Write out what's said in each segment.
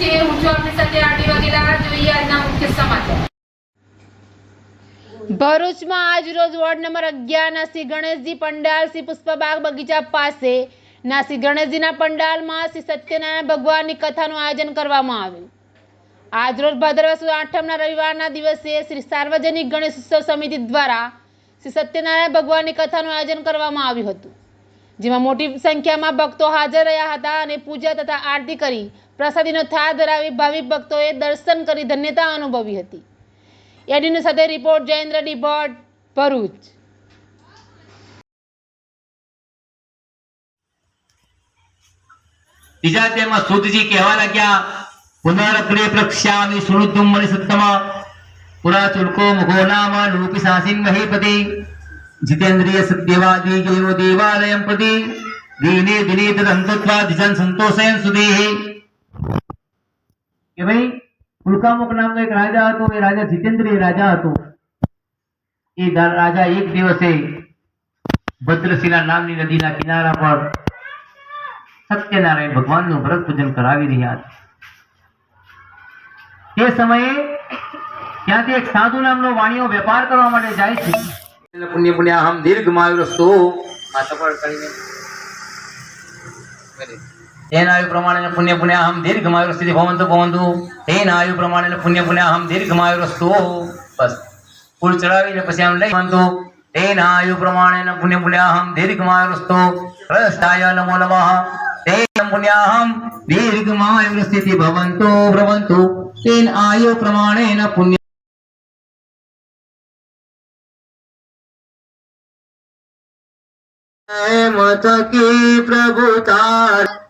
છે ભરૂચમાં આજ રોજ વોર્ડ નંબર અગિયારના શ્રી ગણેશજી પંડાલ શ્રી પુષ્પબાગ બગીચા પાસે ના શ્રી ગણેશજીના પંડાલમાં શ્રી સત્યનારાયણ ભગવાનની કથાનું આયોજન કરવામાં આવ્યું. આજરોજ ભાદરવા સુદ આઠમના રવિવારના દિવસે શ્રી સાર્વજનિક ગણેશ ઉત્સવ સમિતિ દ્વારા શ્રી સત્યનારાયણ ભગવાનની કથાનું આયોજન કરવામાં આવ્યું હતું, જેમાં મોટી સંખ્યામાં ભક્તો હાજર રહ્યા હતા અને પૂજા તથા આરતી કરી પ્રસાદીનો થાળ ધરાવી ભાવિક ભક્તોએ દર્શન કરી ધન્યતા અનુભવી હતી. એડીની સાથે રિપોર્ટ જયેન્દ્ર ડી ભરૂચ. બીજા તેમાં સુધજી કહેવા લાગ્યા પુનરગ્રે પ્રક્ષામી સુરુદ્ધુમ મણિસત્તમ, પુરા ચુડકો મુખો નામ લોકી સાસિન મહીપતિ, જીતેન્દ્રિય સત્યવાદી દેવાલયમ પ્રતિ, દિને દિને તદંતત્વા દિજન સંતોષેન ભાઈ પુલકામુખ નામનો એક રાજા હતો, એ રાજા જીતેન્દ્રિય રાજા હતો. એ રાજા એક દિવસે ભદ્રશિલા નામની નદીના કિનારા પર સત્યનારાયણ ભગવાનનું વ્રત પૂજન કરાવી રહ્યા હતા. તે સમયે ત્યાંથી એક સાધુ નામનો વાણિયો વેપાર કરવા માટે જાય છે. પુણ્ય પુણ્ય અહમ દીર્ઘમાયુરસ્તો આ સફળ કરીને તેના આયુ પ્રમાણે પુણ્ય પુણ્યાહમ અહમ દીર્ઘમાયુરસ્તિ ભવંતુ ભવંતુ. તેનાયુ પ્રમાણે પુણ્ય પુણ્યાહમ અહમ દીર્ઘમાયુરસ્તો બસ. ફૂલ ચડાવીને પછી આમ લઈ ભવંતુ. તેનાયુ પ્રમાણે પુણ્ય પુણ્યાહમ દીર્ઘમાયુરસ્તો પ્રસ્થાય નમો નમઃ. તેન પુણ્યાહમ દીર્ઘમાયુરસ્તિ ભવંતો ભ્રવંતુ. તેન આયુ પ્રમાણેન પુણ્ય મથકી પ્રભુ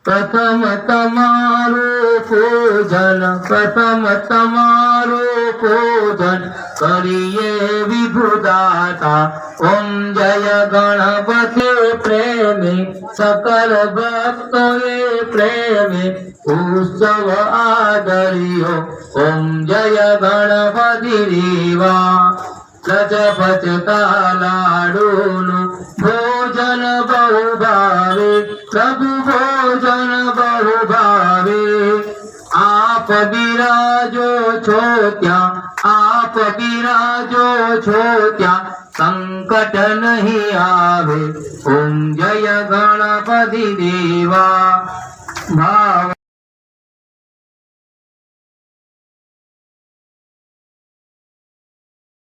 પ્રથમ તમારું પૂજન, પ્રથમ તમારું પૂજન કરીએ વિભુદાતા. ઓમ જય ગણપતિ પ્રેમી, સકલ ભક્તોએ પ્રેમી, ઉત્સવ આદર્યો. ઓમ જય ગણપતિ રીવા. ગજપચતા લાડુનું ભોજન બહુ ભાવે પ્રભુ ભોજન બહુ ભાવે આપ બિરાજો છો ત્યાં આપ બિરાજો છો ત્યાં સંકટ નહીં આવે ઓમ જય ગણપતિ દેવા ભાવ